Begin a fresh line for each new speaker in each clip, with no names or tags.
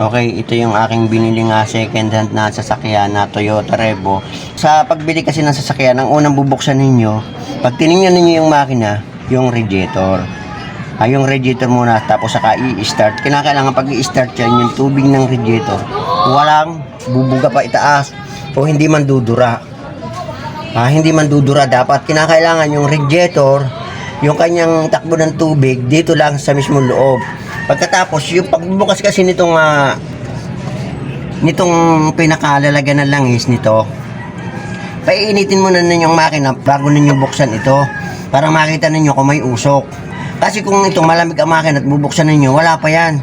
Okay, ito yung aking binili nga second hand na sasakyan na Toyota Revo. Sa pagbili kasi ng sasakyan, ang unang bubuksan ninyo, pag tinignan ninyo yung makina, yung radiator. Ah, yung radiator muna, tapos saka i-start. Kinakailangan pag i-start yan, yung tubig ng radiator, walang bubuga pa itaas o hindi man dudura. Ah, hindi man dudura dapat kinakailangan yung radiator yung kanyang takbo ng tubig dito lang sa mismong loob pagkatapos yung pagbubukas kasi nitong ah, nitong pinakalalagyan ng langis nito paiinitin muna ninyong makina bago ninyo buksan ito para makita ninyo kung may usok. Kasi kung itong malamig ang makina at bubuksan ninyo wala pa yan.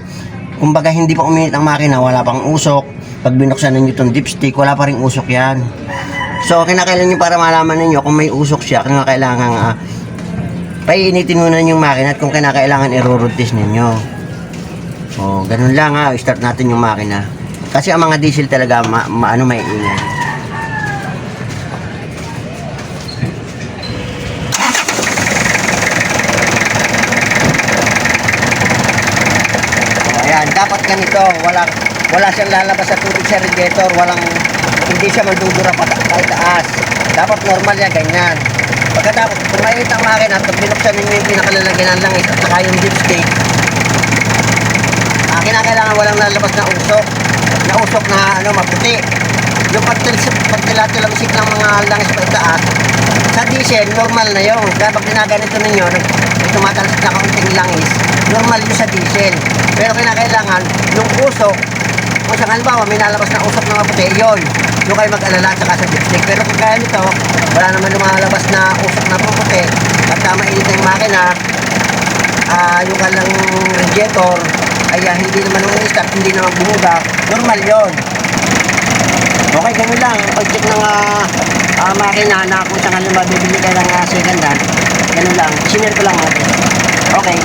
Kumbaga hindi pa uminit ang makina wala pang usok. Pag binuksan ninyo itong dipstick wala pa rin usok yan. So, kinakailangan nyo para malaman ninyo kung may usok siya, kinakailangan uh, painitin muna yung makina at kung kinakailangan i-road test ninyo. O, ganun lang ha, start natin yung makina. Kasi ang mga diesel talaga, ma, ma ano, may ingay. Ayan, dapat ganito, walang, wala siyang lalabas sa tubig sa radiator, walang, hindi siya magdudura pa kahit taas. Dapat normal yan, ganyan. Pagkatapos, kung mainit ang makina, pag binuksan ninyo yung pinakalalagyan ng langis at saka yung dipstick, kinakailangan walang lalabas na usok, na usok na ano, maputi. Yung pagtilatilamisik ng mga langis pa itaas, sa diesel, normal na yun. Kaya pag ginaganito ninyo, may tumatalsik na kaunting langis, normal yun sa diesel. Pero kinakailangan, yung usok, kung sa halimbawa may nalabas na usok na maputi, yun. Doon kayo mag-alala at saka sa dipstick. Pero kung kaya nito, wala naman lumalabas na usok na maputi, at uh, mainit na yung makina, ah yung kalang radiator, ay ah, hindi naman nung-start, hindi naman bumuga, normal yon. Okay, ganun lang. Pag-check ng ah, ah, makina na kung saan halimbawa bibili kayo ng uh, second hand, ganun lang. Sinare ko lang natin. Okay.